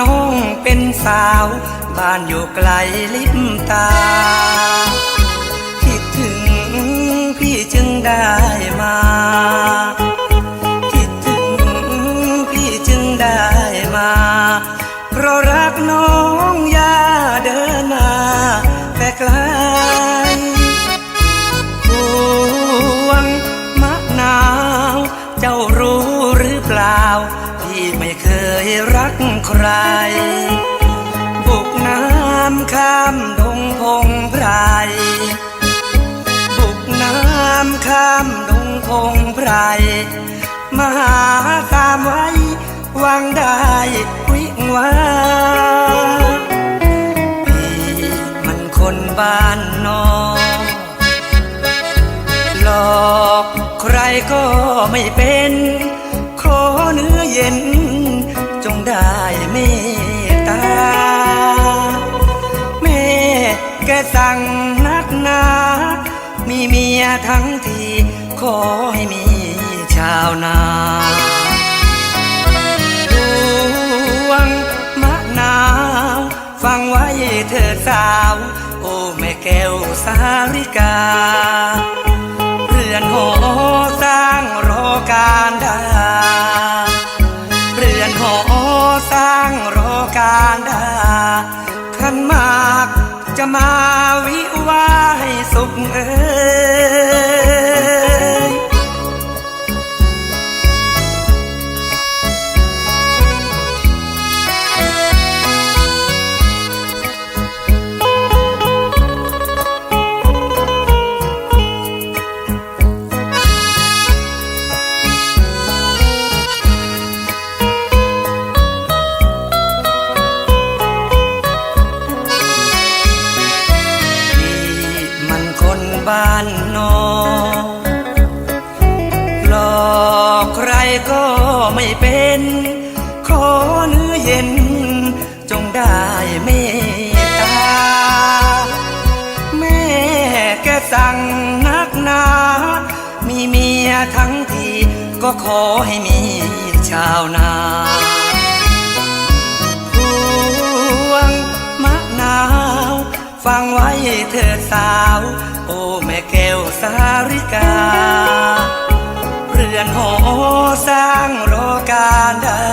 น้องเป็นสาว บ้านอยู่ไกลลิบตา คิดถึงพี่จึงได้มา คิดถึงพี่จึงได้มา เพราะรักน้องอย่าเดินมาแต่ไกลพวงมะนาว เจ้ารู้ ยรักใคร บุกน้ำข้ามดงพงไพร บุกน้ำข้ามดงพงไพรมาหาตามไว้วางได้วิงวาพี่มันคนบ้านนอกหลอกใครก็ไม่เป็น ขอเนื้อเย็น ได้เมตตาแม่แกสั่งนักหนา มีเมียทั้งทีขอให้มีชาวนาดวงมะนาว ฟังไว้เถิดสาว โอ้แม่แก้วสาริกา จะมาวิวาให้สุขเอ้ย น ขอเนื้อเย็น จงได้เมตตา แม่แกสั่งนักหนา มีเมียทั้งทีก็ขอให้มีชาวนาพวงมะนาว ฟังไว้เถิดสาว โอ้แม่แก กา